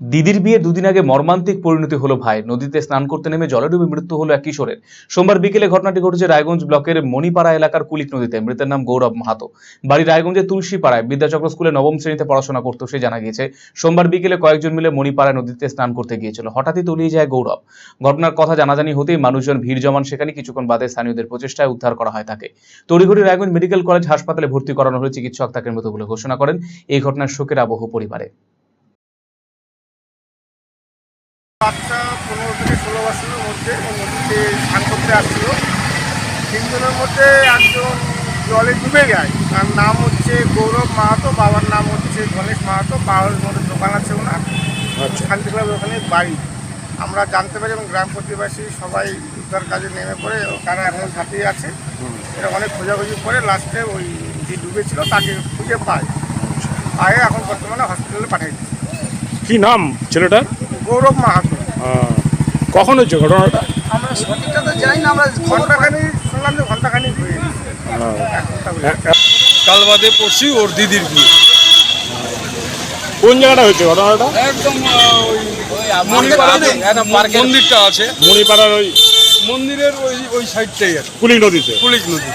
দিদির বিয়ে দুদিন আগে মর্মান্তিক পরিণতি হলো ভাই। নদীতে স্নান করতে নেমে জলে ডুবে মৃত্যু হলো এক কিশোরের। সোমবার বিকেলে ঘটনাটি ঘটেছে রায়গঞ্জ ব্লকের মণিপাড়া এলাকার কুলিক নদীতে। মৃতের নাম গৌরব মাহাতো। বাড়ি রায়গঞ্জের তুলসীপাড়ায় বিদ্যাচক্র স্কুলে নবম শ্রেণীতে পড়াশোনা করতো সে জানা গিয়েছে। সোমবার বিকেলে কয়েকজন মিলে মণিপাড়ায় নদীতে স্নান করতে গিয়েছিল। হঠাৎই তলিয়ে যায় গৌরব। ঘটনার কথা জানাজানি হতেই মানুষজন ভিড় জমান সেখানে কিছুক্ষণ বাদে স্থানীয়দের প্রচেষ্টায় উদ্ধার করা হয় তাকে। তড়িঘড়ি রায়গঞ্জ মেডিকেল কলেজ হাসপাতালে ভর্তি করানো হলে চিকিৎসক তাকে মৃত বলে ঘোষণা করেন। এই ঘটনার শোকের আবহ পরিবারে। বাচ্চা পনেরো থেকে ষোলো বছরের মধ্যে নদীতে স্নান করতে আসছিল। তিনজনের মধ্যে একজন জলে ডুবে যায়। তার নাম হচ্ছে গৌরব মাহাতো বাবার নাম হচ্ছে গণেশ মাহাতো পাহাড়ের মধ্যে দোকান আছে ওনার। শান্তি ক্লাবের ওখানে বাড়ি। আমরা জানতে পারি এবং গ্রাম প্রতিবাসী সবাই উদ্ধার কাজে নেমে পড়ে তারা এখন ঝাঁপিয়ে আছে। এটা অনেক খোঁজাখুঁজি করে লাস্টে ওই যে ডুবেছিল তাকে খুঁজে পায়। পায়ে এখন বর্তমানে হসপিটালে পাঠিয়ে দিচ্ছে কি নাম ছেলেটার? গৌরব মাহাতো কখন হচ্ছে ঘটনাটা আমরা সঠিকটা তো জানি না আমরা ঘন্টাখানি শুনলাম যে ঘন্টাখানি হয়ে কাল বাদে পড়ছি ওর দিদির বিয়ে। কোন জায়গাটা হয়েছে ঘটনাটা? একদম ওই মন্দিরটা আছে? মণিপাড়ার ওই মন্দিরের ওই ওই সাইডটাই আর কি, কুলি নদীতে? কুলিক নদী।